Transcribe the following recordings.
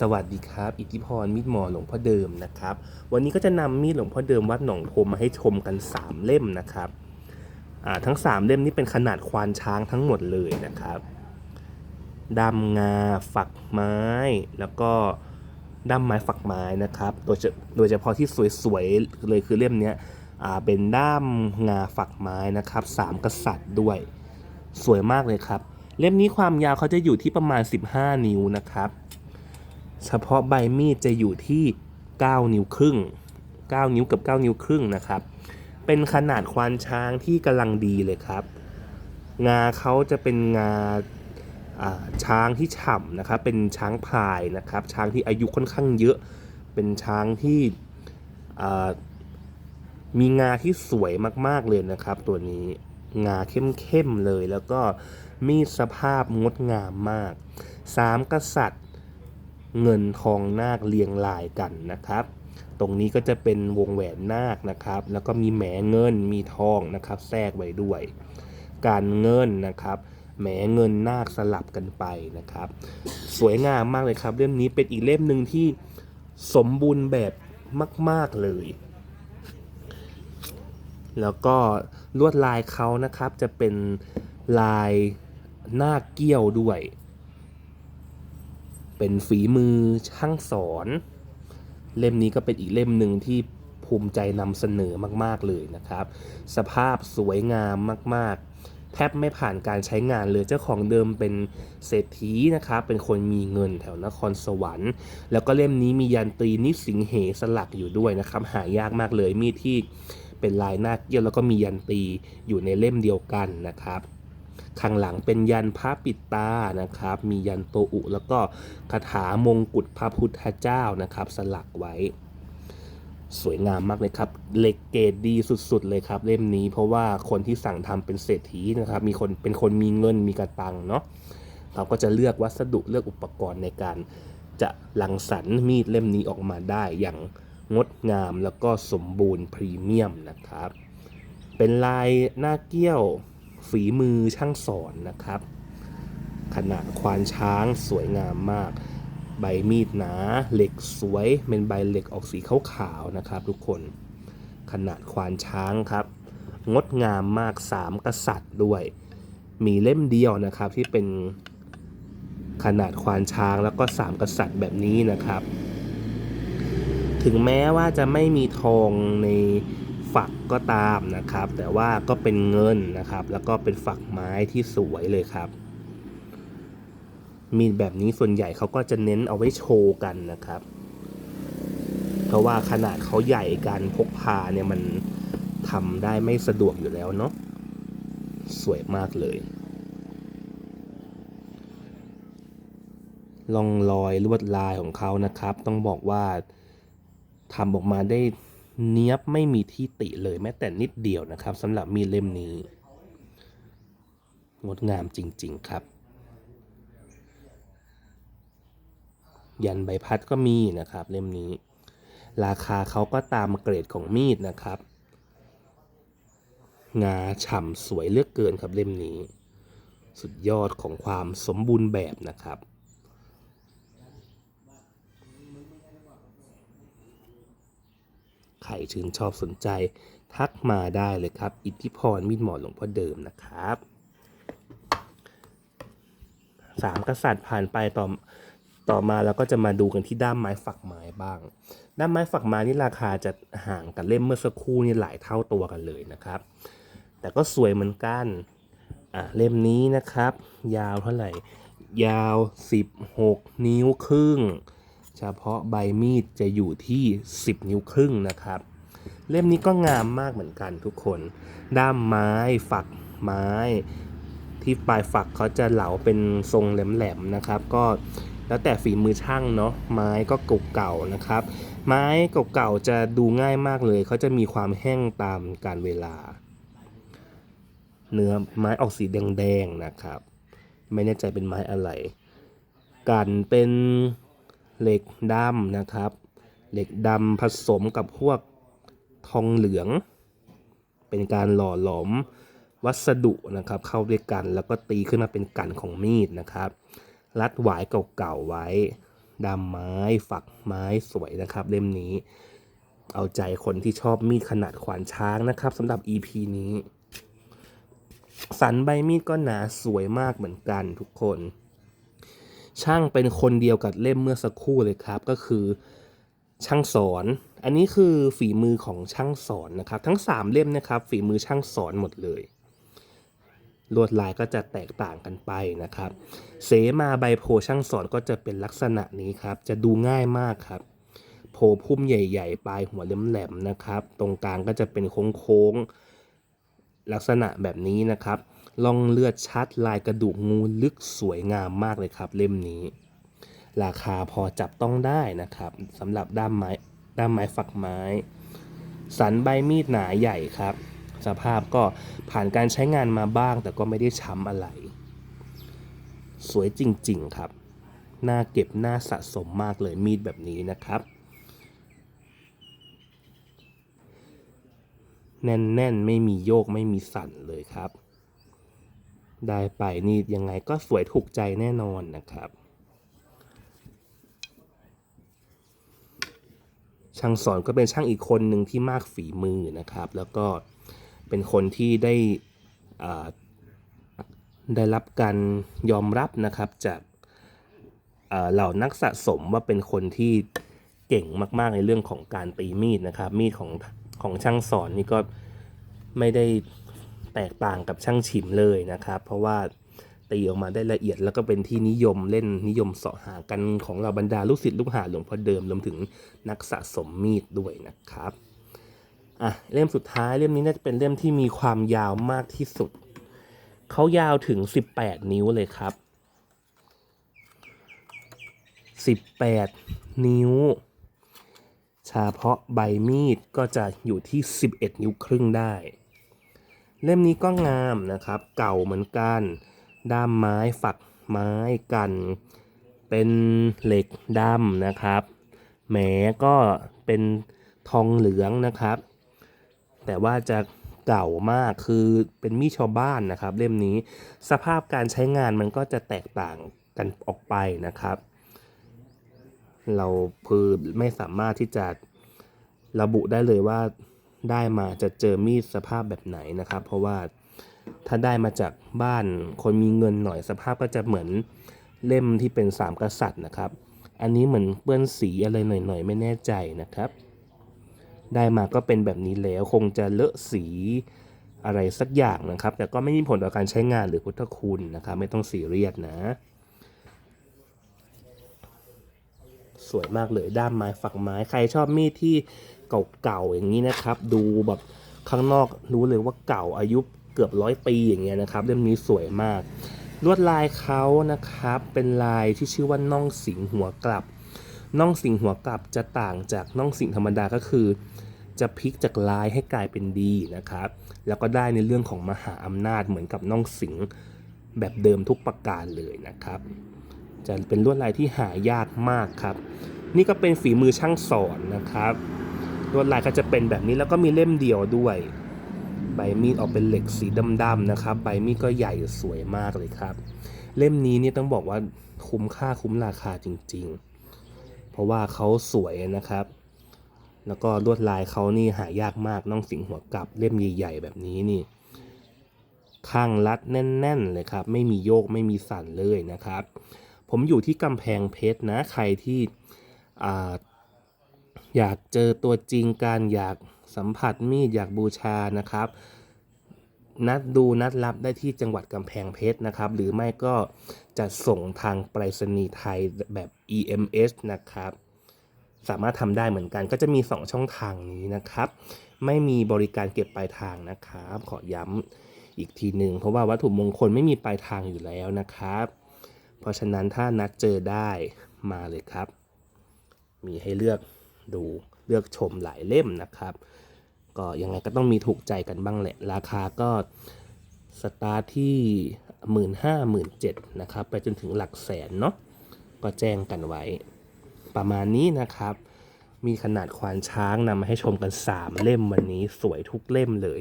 สวัสดีครับ อิทธิพรมีดหมอหลวงพ่อเดิมนะครับ วันนี้ก็จะนำมีดหลวงพ่อเดิมวัดหนองโพมาให้ชมกัน 3 เล่มนะครับทั้ง 3 เล่มนี้เป็นขนาดควานช้างทั้งหมดเลยนะครับดำงาฝักไม้ แล้วก็ด้ามไม้ฝักไม้นะครับโดยเฉโดยเฉพาะที่สวยๆเลยคือเล่มนี้เป็นด้ามงาฝักไม้นะครับสามกษัตริย์ด้วย สวยมากเลยครับ เล่มนี้ความยาวเขาจะอยู่ที่ประมาณ 15 นิ้วนะครับ เฉพาะใบมีดจะอยู่ที่ 9 นิ้วครึ่ง 9 นิ้วกับ 9 นิ้วครึ่งนะครับ เป็นขนาดควานช้างที่กำลังดีเลยครับ งาเขาจะเป็นงาช้างที่ฉ่ำนะครับ เป็นช้างพายนะครับ ช้างที่อายุค่อนข้างเยอะ เป็นช้างที่มีงาที่สวยมากๆเลยนะครับ ตัวนี้งาเข้มๆเลยแล้วก็มีสภาพงดงามมากสามกษัตริย์ เงินทองนาคเรียงรายกันนะครับ ตรงนี้ก็จะเป็นวงแหวนนาคนะครับ แล้วก็มีแหมเงินมีทองนะครับแทรกไว้ด้วย การเงินนะครับแหมเงินนาคสลับกันไปนะครับ สวยงามมากเลยครับ เล่มนี้เป็นอีกเล่มหนึ่งที่สมบูรณ์แบบมาก ๆ เลย แล้วก็ลวดลายเขานะครับจะเป็นลายหน้าคเกี้ยวด้วย เป็นฝีมือช่างสอน เล่มนี้ก็เป็นอีกเล่มหนึ่งที่ภูมิใจนำเสนอมากๆเลยนะครับ สภาพสวยงามมากๆ แทบไม่ผ่านการใช้งานเลยเจ้าของเดิมเป็นเศรษฐีนะครับ เป็นคนมีเงินแถวนครสวรรค์ แล้วก็เล่มนี้มียันตรีนิสิงเหสลักอยู่ด้วยนะครับ หายากมากเลยมีที่เป็นลายหน้าเกี้ยวแล้วก็มียันตีอยู่ในเล่มเดียวกันนะครับ ข้างหลังเป็นยันพระปิดตานะครับ มียันโตอุ แล้วก็คาถามงกุฎพระพุทธเจ้านะครับ สลักไว้ สวยงามมากเลยครับเหล็กเกรดดีสุดๆเลยครับ เล่มนี้เพราะว่าคนที่สั่งทำเป็นเศรษฐีนะครับ มีคนเป็นคนมีเงินมีกระตังเนาะเขาก็จะเลือกวัสดุเลือกอุปกรณ์ในการจะหลังสรรมีดเล่มนี้ออกมาได้อย่างงดงามแล้วก็สมบูรณ์พรีเมียมนะครับ เป็นลายหน้าเกี้ยว ฝีมือช่างสอนนะครับ ขนาดควานช้างสวยงามมาก ใบมีดหนาเหล็กสวยเป็นใบเหล็กออกสีขาวๆนะครับ ทุกคน ขนาดควานช้างครับ งดงามมากสามกษัตริย์ด้วย มีเล่มเดียวนะครับที่เป็นขนาดควานช้างแล้วก็สามกษัตริย์แบบนี้นะครับ ถึงแม้ว่าจะไม่มีทองใน ฝักก็ตามนะครับ แต่ว่าก็เป็นเงินนะครับ แล้วก็เป็นฝักไม้ที่สวยเลยครับ มีดแบบนี้ส่วนใหญ่เขาก็จะเน้นเอาไว้โชว์กันนะครับ เพราะว่าขนาดเขาใหญ่การพกพาเนี่ยมันทำได้ไม่สะดวกอยู่แล้วเนาะสวยมากเลยลองรอยลวดลายของเขานะครับ ต้องบอกว่าทำออกมาได้ เนี้ยบไม่มีที่ติเลยแม้แต่นิดเดียวนะครับสำหรับมีดเล่มนี้ งดงามจริง ๆ ครับ ยันใบพัดก็มีนะครับ เล่มนี้ ราคาเขาก็ตามเกรดของมีดนะครับ งาฉ่ำสวยเลือกเกินครับเล่มนี้ สุดยอดของความสมบูรณ์แบบนะครับ ใครชื่นชอบสนใจ ทักมาได้เลยครับ อิทธิพรมีดหมอหลวงพ่อเดิมนะครับสามกษัตริย์ผ่านไปต่อต่อมาเราก็จะมาดูกันที่ด้ามไม้ฝักไม้บ้าง ด้ามไม้ฝักไม้นี่ราคาจะห่างกับเล่มเมื่อสักครู่นี่หลายเท่าตัวกันเลยนะครับ แต่ก็สวยเหมือนกันอะเล่มนี้นะครับ ยาวเท่าไหร่ ยาว 16 นิ้วครึ่ง เฉพาะใบมีดจะอยู่ที่ 10 นิ้วครึ่งนะครับ เล่มนี้ก็งามมากเหมือนกันทุกคน ด้ามไม้ฝักไม้ ที่ปลายฝักเขาจะเหลาเป็นทรงแหลมๆนะครับ ก็แล้วแต่ฝีมือช่างเนาะไม้ก็เก่าๆนะครับ ไม้เก่าๆจะดูง่ายมากเลยเขาจะมีความแห้งตามการเวลา เนื้อไม้ออกสีแดงๆนะครับ ไม่แน่ใจเป็นไม้อะไร กันเป็น เหล็กดำนะครับ เหล็กดำผสมกับพวกทองเหลือง เป็นการหล่อหลอมวัสดุนะครับ เข้าด้วยกันแล้วก็ตีขึ้นมาเป็นกันของมีดนะครับ รัดหวายเก่าๆไว้ด้าไม้ฝักไม้สวยนะครับ เล่มนี้ เอาใจคนที่ชอบมีดขนาดขวานช้างนะครับสำหรับ EP นี้ สันใบมีดก็หนาสวยมากเหมือนกันทุกคน ช่างเป็นคนเดียวกับเล่มเมื่อสักครู่เลยครับ ก็คือช่างสอน อันนี้คือฝีมือของช่างสอนนะครับ ทั้ง 3 เล่มนะครับ ฝีมือช่างสอนหมดเลย ลวดลายก็จะแตกต่างกันไปนะครับ เสมาใบโพช่างสอนก็จะเป็นลักษณะนี้ครับ จะดูง่ายมากครับ โพพุ่มใหญ่ ๆ ปลายหัวแหลมๆนะครับ ตรงกลางก็จะเป็นโค้งๆลักษณะแบบนี้นะครับ ล่องเลือดชัดลายกระดูกงูลึกสวยงามมากเลยครับ เล่มนี้ ราคาพอจับต้องได้นะครับสำหรับด้ามไม้ด้ามไม้ฝักไม้ สันใบมีดหนาใหญ่ครับ สภาพก็ผ่านการใช้งานมาบ้าง แต่ก็ไม่ได้ช้ำอะไร สวยจริงๆครับน่าเก็บน่าสะสมมากเลยมีดแบบนี้นะครับ แน่นๆ ไม่มีโยกไม่มีสั่นเลยครับ ได้ไปนี่ยังไงก็สวยถูกใจแน่นอนนะครับ ช่างสอนก็เป็นช่างอีกคนหนึ่งที่มากฝีมือนะครับ แล้วก็เป็นคนที่ได้ได้รับการยอมรับนะครับจากเหล่านักสะสมว่าเป็นคนที่เก่งมาก ๆ ในเรื่องของการตีมีดนะครับ มีดของของช่างสอนนี่ก็ไม่ได้ แตกต่างกับช่างฉิมเลยนะครับ เพราะว่าตีออกมาได้ละเอียดแล้วก็เป็นที่นิยมเล่นนิยมเสาะหากันของเราบรรดาลูกศิษย์ลูกหาหลวงพ่อเดิมรวมถึงนักสะสมมีดด้วยนะครับอะเล่มสุดท้ายเล่มนี้น่าจะเป็นเล่มที่มีความยาวมากที่สุดเขายาวถึง 18 นิ้วเลยครับ 18 นิ้วเฉพาะใบมีดก็จะอยู่ที่ 11 นิ้วครึ่งได้ เล่มนี้ก็งามนะครับ เก่าเหมือนกัน ด้ามไม้ฝักไม้กัน เป็นเหล็กดำนะครับแหมก็เป็นทองเหลืองนะครับ แต่ว่าจะเก่ามากคือเป็นมีดชาวบ้านนะครับ เล่มนี้สภาพการใช้งานมันก็จะแตกต่างกันออกไปนะครับ เราคือไม่สามารถที่จะระบุได้เลยว่า ได้มาจะเจอมีดสภาพแบบไหนนะครับ เพราะว่าถ้าได้มาจากบ้านคนมีเงินหน่อยสภาพก็จะเหมือนเล่มที่เป็นสามกษัตริย์นะครับ อันนี้เหมือนเปื้อนสีอะไรหน่อยๆ ไม่แน่ใจนะครับ ได้มาก็เป็นแบบนี้แล้วคงจะเลอะสีอะไรสักอย่างนะครับ แต่ก็ไม่มีผลต่อการใช้งานหรือพุทธคุณนะครับ ไม่ต้องซีเรียสนะ สวยมากเลยด้ามไม้ฝักไม้ใครชอบมีดที่เก่าๆอย่างนี้นะครับ ดูแบบข้างนอกรู้เลยว่าเก่าอายุเกือบร้อยปีอย่างเงี้ยนะครับเล่มนี้สวยมาก ลวดลายเขานะครับเป็นลายที่ชื่อว่าน่องสิงหัวกลับน่องสิงหัวกลับจะต่างจากน่องสิงธรรมดาก็คือ จะพลิกจากลายให้กลายเป็นดีนะครับ แล้วก็ได้ในเรื่องของมหาอำนาจเหมือนกับน่องสิงแบบเดิมทุกประการเลยนะครับ จะเป็นลวดลายที่หายากมากครับ นี่ก็เป็นฝีมือช่างสอนนะครับ ลวดลายก็จะเป็นแบบนี้แล้วก็มีเล่มเดียวด้วย ใบมีดออกเป็นเหล็กสีดำๆนะครับ ใบมีดก็ใหญ่สวยมากเลยครับ เล่มนี้นี่ต้องบอกว่าคุ้มค่าคุ้มราคาจริง ๆ เพราะว่าเขาสวยนะครับ แล้วก็ลวดลายเขานี่หายากมากน้องสิงหัวกลับเล่มใหญ่ๆแบบนี้นี่ข้างรัดแน่น ๆ เลยครับ ไม่มีโยกไม่มีสั่นเลยนะครับ ผมอยู่ที่กำแพงเพชรนะ ใครที่ออยากเจอตัวจริงการอยากสัมผัสมีดอยากบูชานะครับ นัดดูนัดรับได้ที่จังหวัดกำแพงเพชรนะครับ หรือไม่ก็จะส่งทางไปรษณีย์ไทยแบบ EMS นะครับ สามารถทำได้เหมือนกันก็จะมี 2 ช่องทางนี้นะครับ ไม่มีบริการเก็บปลายทางนะครับ ขอย้ำอีกทีหนึ่งเพราะว่าวัตถุมงคลไม่มีปลายทางอยู่แล้วนะครับ เพราะฉะนั้นถ้านัดเจอได้มาเลยครับ มีให้เลือกดูเลือกชมหลายเล่มนะครับ ก็ยังไงก็ต้องมีถูกใจกันบ้างแหละ ราคาก็สตาร์ทที่หมื่นห้าหมื่นเจ็ดนะครับ ไปจนถึงหลักแสนเนาะก็แจ้งกันไว้ ประมาณนี้นะครับ มีขนาดควานช้างนำมาให้ชมกัน 3 เล่มวันนี้สวยทุกเล่มเลย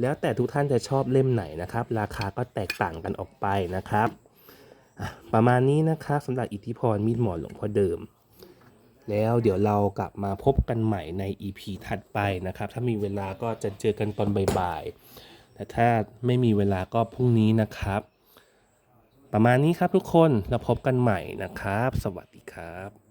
แล้วแต่ทุกท่านจะชอบเล่มไหนนะครับ ราคาก็แตกต่างกันออกไปนะครับ ประมาณนี้นะครับสำหรับอิทธิพรมีดหมอหลวงพ่อเดิม แล้วเดี๋ยวเรากลับมาพบกันใหม่ใน EP ถัดไปนะครับ ถ้ามีเวลาก็จะเจอกันตอนบ่ายๆ แต่ถ้าไม่มีเวลาก็พรุ่งนี้นะครับ ประมาณนี้ครับทุกคนเราพบกันใหม่นะครับ สวัสดีครับ